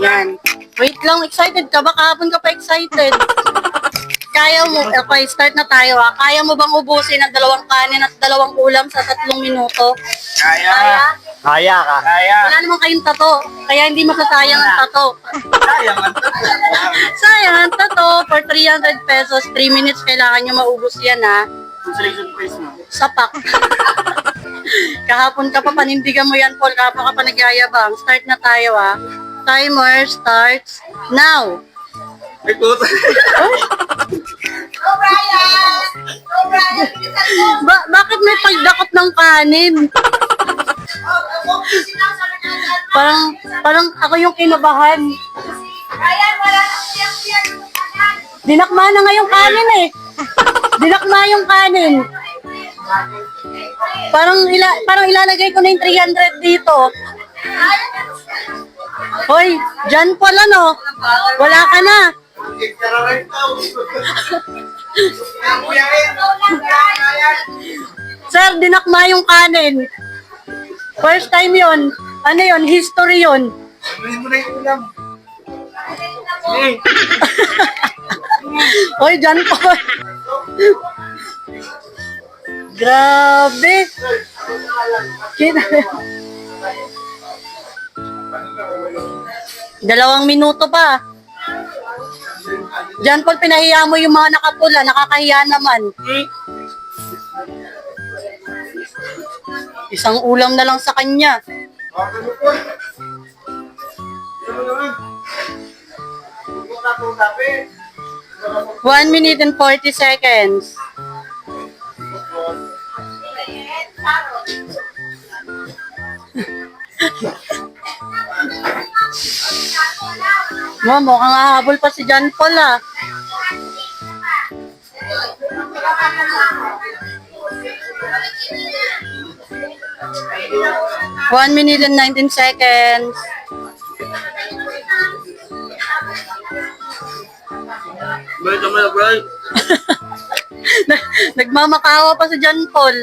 Yan. Wait lang, excited ka ba? Kahapon ka pa excited. Kaya mo, okay, start na tayo ha. Kaya mo bang ubusin ang dalawang kanin at dalawang ulam sa tatlong minuto? Kaya. Kaya? Kaya ka. Kaya. Wala namang kayong tato. Kaya hindi masasayang ang tato. Kaya man to. Sayang ang tato. For 300 pesos, 3 minutes kailangan nyo maubos yan ha. Consolation prize mo. Sapak. Kahapon ka pa panindigan mo yan, Paul. Kahapon ka pa nagyayabang. Start na tayo ha. Timer starts now. Ay, puta. Ba- bakit may pagdakot ng kanin? Parang, parang ako yung kinabahan. Dinakma na nga yung kanin eh. Dinakma yung kanin. Parang ila, parang ilalagay ko na yung 300 dito. Hoy, dyan pala no. Wala ka na. Sir, dinakma yung kanin. First time yon. Ano yon? History yon. Hoy, dyan po. Grabe. Kina- Dalawang minuto pa. Diyan Paul, pinahiya mo yung mga nakapula. Nakakahiya naman. Isang ulam na lang sa kanya. 1 minute and 40 seconds. Mo, mukhang hahabol pa si John Paul ah. One minute and 19 seconds. Balik naman na, bro. Nagmamakawa pa si John Paul.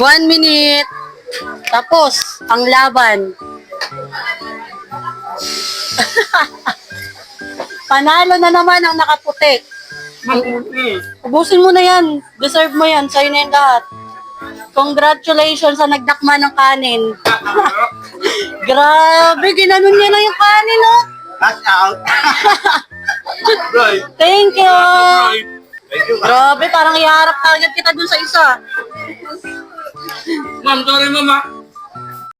One minute. Tapos, ang laban. Panalo na naman ang nakaputi. Mabuti. Ubusin mo na yan. Deserve mo yan. Sa'yo na yung lahat. Congratulations sa nagdakma ng kanin. Grabe, ginanon niya lang yung kanin, oh. Cash out. Right. Thank you. Thank you. Grabe, parang iharap agad kita dun sa isa. Mak, 的妈妈